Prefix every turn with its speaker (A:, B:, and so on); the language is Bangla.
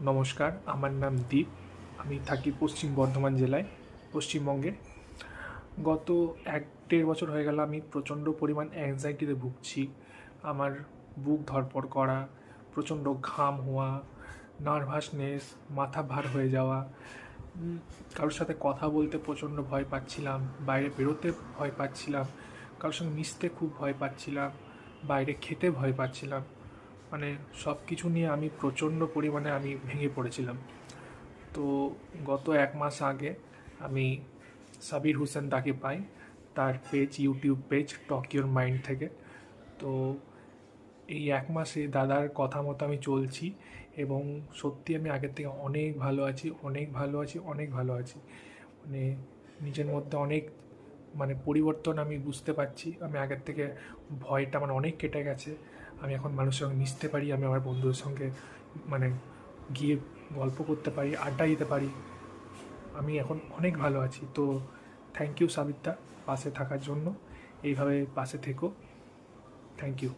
A: নমস্কার, আমার নাম দীপ। আমি থাকি পশ্চিম বর্ধমান জেলায়, পশ্চিমবঙ্গে। গত এক দেড় বছর হয়ে গেল আমি প্রচণ্ড পরিমাণ অ্যাংজাইটিতে ভুগছি। আমার বুক ধরপড় করা, প্রচণ্ড ঘাম হওয়া নার্ভাসনেস মাথা ভার হয়ে যাওয়া। কারোর সাথে কথা বলতে প্রচণ্ড ভয় পাচ্ছিলাম, বাইরে বেরোতে ভয় পাচ্ছিলাম, কারোর সঙ্গে মিশতে খুব ভয় পাচ্ছিলাম, বাইরে খেতে ভয় পাচ্ছিলাম। মানে সব কিছু নিয়ে আমি প্রচণ্ড পরিমাণে আমি ভেঙে পড়েছিলাম। তো গত এক মাস আগে আমি সাবির হোসেন তাকে পাই, তার পেজ ইউটিউব পেজ টকিওর মাইন্ড থেকে। তো এই এক মাসে দাদার কথা মতো আমি চলছি এবং সত্যি আমি আগের থেকে অনেক ভালো আছি, অনেক ভালো আছি, অনেক ভালো আছি। মানে নিজের মধ্যে অনেক মানে পরিবর্তন আমি বুঝতে পারছি। আমি আগের থেকে ভয়টা আমার অনেক কেটে গেছে। আমি এখন মানুষের সঙ্গে মিশতে পারি, আমি আমার বন্ধুদের সঙ্গে মানে গিয়ে গল্প করতে পারি, আড্ডা দিতে পারি। আমি এখন অনেক ভালো আছি। তো থ্যাংক ইউ সাবিত্রা পাশে থাকার জন্য। এইভাবে পাশে থেকো। Thank you